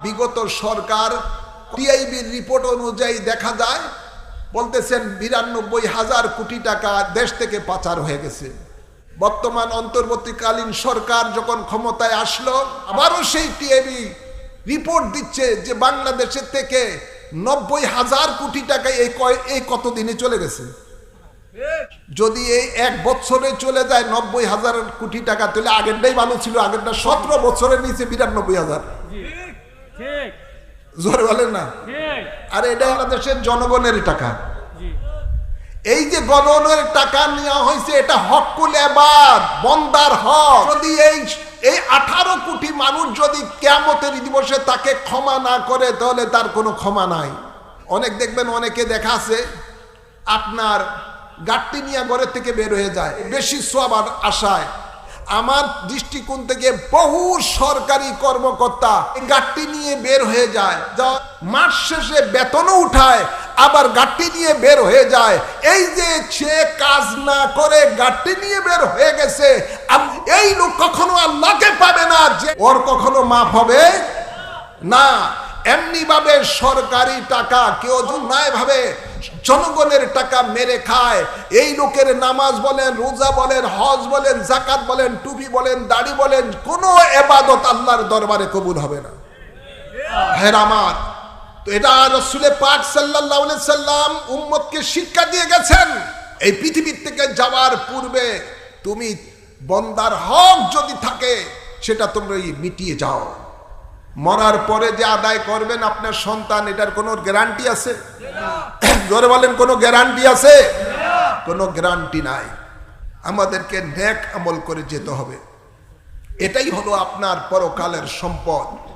বিগত সরকার টিআইবির রিপোর্ট অনুযায়ী দেখা যায়, বলতেছেন বিরানব্বই হাজার কোটি টাকা দেশ থেকে পাচার হয়ে গেছে। বর্তমান অন্তর্বর্তীকালীন সরকার যখন ক্ষমতায় আসলো, আবারও সেই টিআইবি রিপোর্ট দিচ্ছে যে বাংলাদেশের থেকে নব্বই হাজার কোটি টাকা এই কয়, এই কতদিনে চলে গেছে। যদি এই এক বছরে চলে যায় নব্বই হাজার কোটি টাকা, তাহলে আগেরটাই ভালো ছিল, আগেরটা সতেরো বছরের নিচে বিরানব্বই হাজার। জোরে বলেন না। আর এটা বাংলাদেশের জনগণের টাকা। এই যে গণনের টাকা নেওয়া হয়েছে এটা হকুল এবার বন্দার হক। যদি এই এই আঠারো কোটি মানুষ যদি কেমতের দিবসে তাকে ক্ষমা না করে তাহলে তার কোনো ক্ষমা নাই। অনেক দেখবেন অনেকে দেখা আছে আপনার গাট্টি নিয়ে ঘরের থেকে বের হয়ে যায় বেশি সবার আশায় আমার দৃষ্টিকোণ থেকে বহু সরকারি কর্মকর্তা গাট্টি নিয়ে বের হয়ে যায়। যা মাস শেষে বেতনও উঠায়, আবার গাট্টি নিয়ে বের হয়ে যায়। এই যে সে কাজ না করে গাট্টি নিয়ে বের হয়ে গেছে এই লোক কখনো আল্লাহকে পাবে না যে ওর কখনো মাফ হবে না। এমনি ভাবে সরকারি টাকা কেউ ভাবে জনগণের টাকা মেরে খায়। এই লোকের নামাজ বলেন, রোজা বলেন, হজ বলেন জাকাত বলেন, টুপি বলেন, দাড়ি বলেন, কোনো এবাদত আল্লাহর দরবারে কবুল হবে না। হ্যাঁ আমার, তো এটা রসুলে পাক সাল্লাহ সাল্লাম উম্মতকে শিক্ষা দিয়ে গেছেন, এই পৃথিবীর থেকে যাওয়ার পূর্বে তুমি বন্দার হক যদি থাকে, সেটা তোমরা মিটিয়ে যাও। মরার পরে যে আদায় করবেন আপনার সন্তান, এটার কোনো গ্যারান্টি আছে? জোরে বলেন, কোনো গ্যারান্টি আছে? কোনো গ্যারান্টি নাই। আমাদেরকে নেক আমল করে যেতে হবে। এটাই হলো আপনার পরকালের সম্পদ।